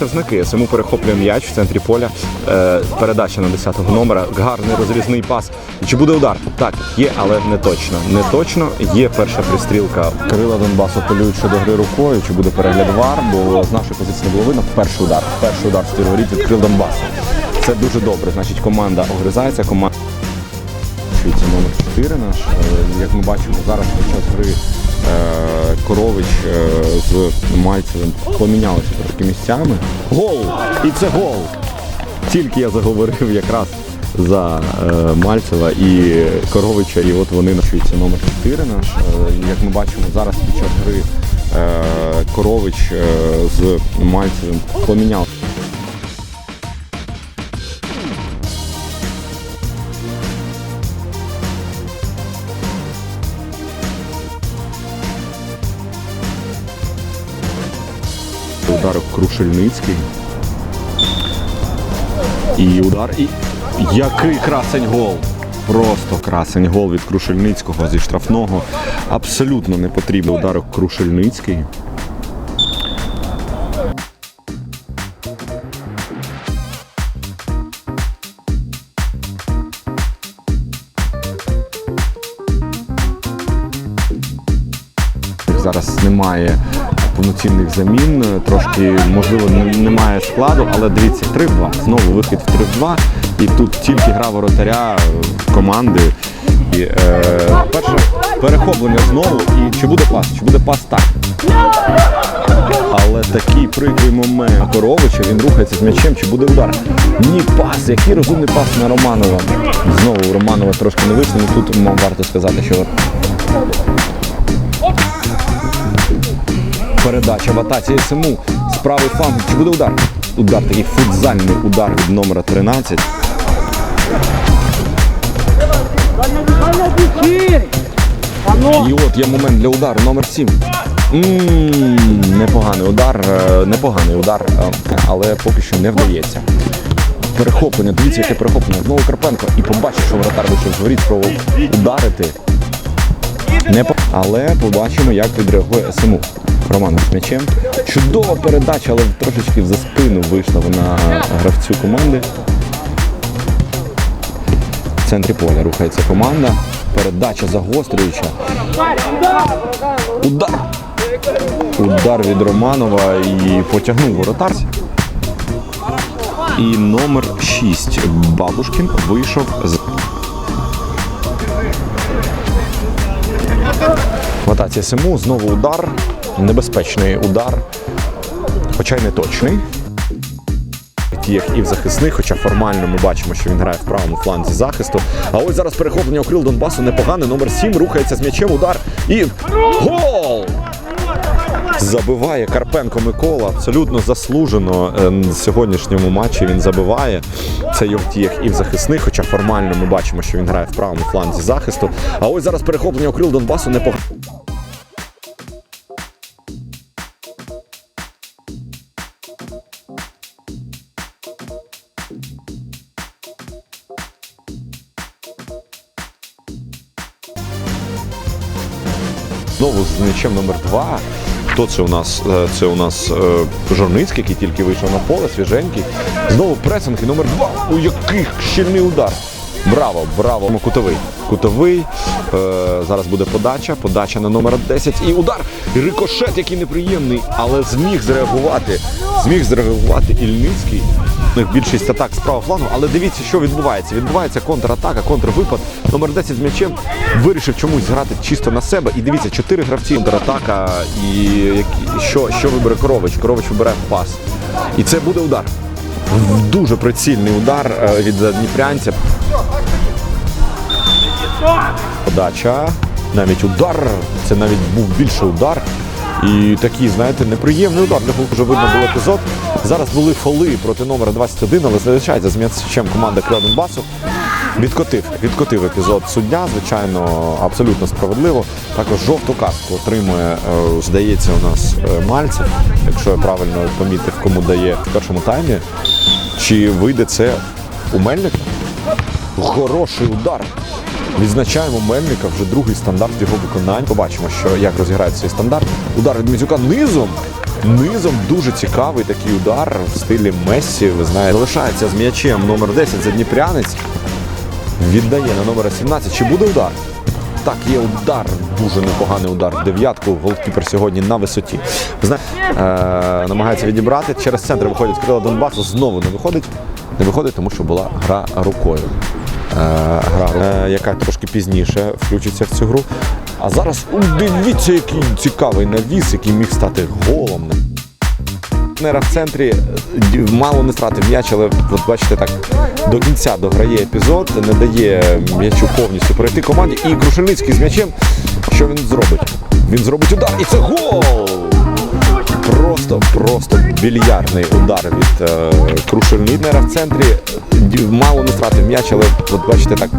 штрафники. Сему перехоплює м'яч в центрі поля. Е, передача на 10-го номера. Гарний розрізний пас. Чи буде удар? Так, є, але не точно. Не точно. Є перша пристрілка. Кирила Донбас апелюють щодо гри рукою. Чи буде перегляд вар? Бо з нашої позиції не було видно. Перший удар. Перший удар з воріт відкрив Донбас. Це дуже добре. Значить, команда огризається. Команда номер 4 наш. Е, Як ми бачимо, зараз під час гри Корович е, з Мальцевим помінялися трошки місцями. Гол! І це гол! Тільки я заговорив якраз за е, Мальцева і Коровича, і от вони навчуються номер 4 наш. Е, Як ми бачимо, зараз під час гри е, Корович е, з Мальцевим помінялися. Удар Крушельницький. І удар. І який красень гол! Просто красень гол від Крушельницького зі штрафного. Абсолютно не потрібен удар Крушельницький. Зараз немає повноцінних замін, трошки, можливо, немає складу, але дивіться, 3-2. Знову вихід в 3-2. І тут тільки гра воротаря е, команди. І, е, перше перехоплення знову. І чи буде пас? Чи буде пас так? Але такий прикрий момент Коровича, він рухається з м'ячем, чи буде удар? Ні, пас, який розумний пас на Романова. Знову Романова трошки не вийшло, але тут варто сказати, що Передача в атаці СМУ. З правий фланг. Чи буде удар? Удар, такий футзальний удар від номера 13. І от є момент для удару. Номер 7. М, Непоганий удар, е, непоганий удар, е, але поки що не вдається. Перехоплення, дивіться, яке перехоплення. Знову Карпенко. І побачив, що воротар вийшов з воріт, спробував ударити. Не по... Але побачимо, як відреагує СМУ. Романов з. Чудова передача, але трошечки за спину вийшла вона гравцю команди. В центрі поля рухається команда. Передача загострююча. Удар! Удар від Романова і потягнув воротар. І номер 6 Бабушкін вийшов з В атаці СМУ знову удар. Небезпечний удар, хоча й не точний. Як і в захисних, хоча формально ми бачимо, що він грає в правому фланзі захисту. А ось зараз перехоплення окрил Донбасу непогане. Номер 7 рухається з м'ячем. Удар і гол! Забиває Карпенко Микола. Абсолютно заслужено е, в сьогоднішньому матчі він забиває. Це Йовтієх і в захисних, хоча формально ми бачимо, що він грає в правому фланзі захисту. А ось зараз перехоплення окрил Донбасу непогане. Знову з м'ячем номер 2 Хто це у нас? Е, Це у нас е, Жорницький, який тільки вийшов на поле, свіженький. Знову пресинг і номер 2 У який щільний удар. Браво, браво. Кутовий. Кутовий. Е, зараз буде подача. Подача на номер 10. І удар. Рикошет, який неприємний, але зміг зреагувати. Зміг зреагувати Ільницький. Них більшість атак з правого флангу, але дивіться, що відбувається. Відбувається контратака, контрвипад. Номер 10 з м'ячем вирішив чомусь грати чисто на себе. І дивіться, чотири гравці контратака. І що, що вибере Корович? Корович вибере пас. І це буде удар. Дуже прицільний удар е, від дніпрянця. Подача. Навіть удар. Це навіть був більший удар. І такий, знаєте, неприємний удар. Для вже видно був епізод. Зараз були фоли проти номера 21, але залишається з м'ячем команда Крила Донбасу. Відкотив, відкотив епізод суддя, звичайно, абсолютно справедливо. Також жовту картку отримує, е, здається, у нас е, Мальцев, якщо я правильно помітив, кому дає в першому таймі. Чи вийде це у Мельника? Хороший удар. Відзначаємо Мельника, вже другий стандарт його виконань. Побачимо, що як розіграється цей стандарт. Удар від Мізюка низом. Низом дуже цікавий такий удар в стилі Мессі. Ви знаєте, залишається з м'ячем номер 10 Задніпрянець. Віддає на номер 17. Чи буде удар? Так, є удар, дуже непоганий удар дев'ятку. Голкіпер сьогодні на висоті. Ви е, намагається відібрати. Через центр виходить крила Донбасу. Знову не виходить. Не виходить, тому що була гра рукою. Е, гра, е, яка трошки пізніше включиться в цю гру. А зараз дивіться, який цікавий навіс, який міг стати голом. Партнера в центрі е, мало не втратив м'яч, але от бачите так до кінця дограє епізод, не дає м'ячу повністю пройти команді. І Крушельницький з м'ячем. Що він зробить? Він зробить удар, і це гол! Просто, просто більярдний удар від е, Крушельника в центрі. Мало не втратив м'яч, але от бачите так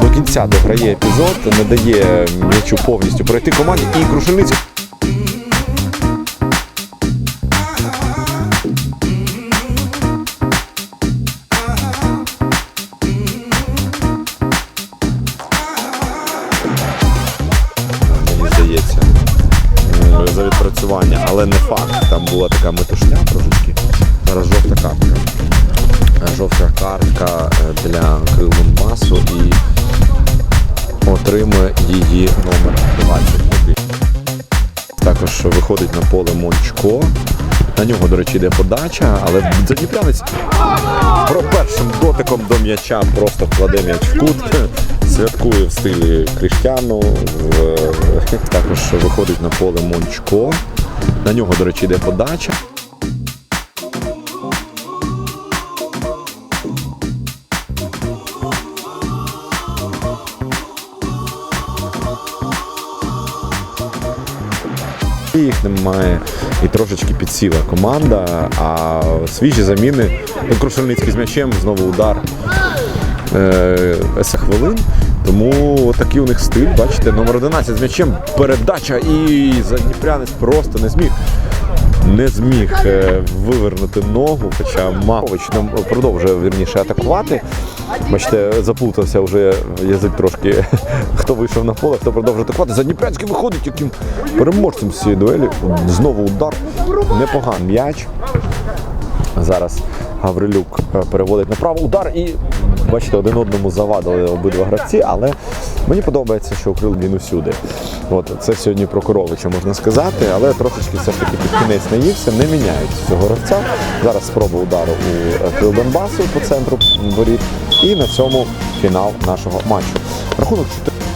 до кінця дограє епізод, не дає м'ячу повністю пройти команді. І Крушельницький за але не факт. Там була така метушня трошечки. Зараз жовта картка. Е, Жовта картка е, для крил Донбасу і отримує її номер 21. Також виходить на поле Мончко. На нього, до речі, йде подача, але Задніпрянець першим дотиком до м'яча просто вкладе м'яч в кут. Святкує в стилі Кріштяну. Також виходить на поле Мончко. На нього, до речі, йде подача. Їх немає і трошечки підсіла команда, а свіжі заміни. Ну, Крушельницький з м'ячем, знову удар е, хвилин. Тому такий у них стиль, бачите, номер 11 з м'ячем, передача і Задніпрянець просто не зміг. Не зміг е, вивернути ногу, хоча Махович нам продовжує вірніше атакувати. Бачите, заплутався вже язик трошки. Хто вийшов на поле, хто продовжує атакувати. Задніпрянський виходить яким переможцем з цієї дуелі. Знову удар. Непоганий м'яч. Зараз Гаврилюк е, переводить направо удар і бачите, один одному завадили обидва гравці, але мені подобається, що укрил він усюди. От це сьогодні про Коровича можна сказати, але трошечки все ж таки під кінець наївся, не міняють цього гравця. Зараз спроба удару у е, крил Донбасу по центру воріт. І на цьому фінал нашого матчу. Рахунок 4.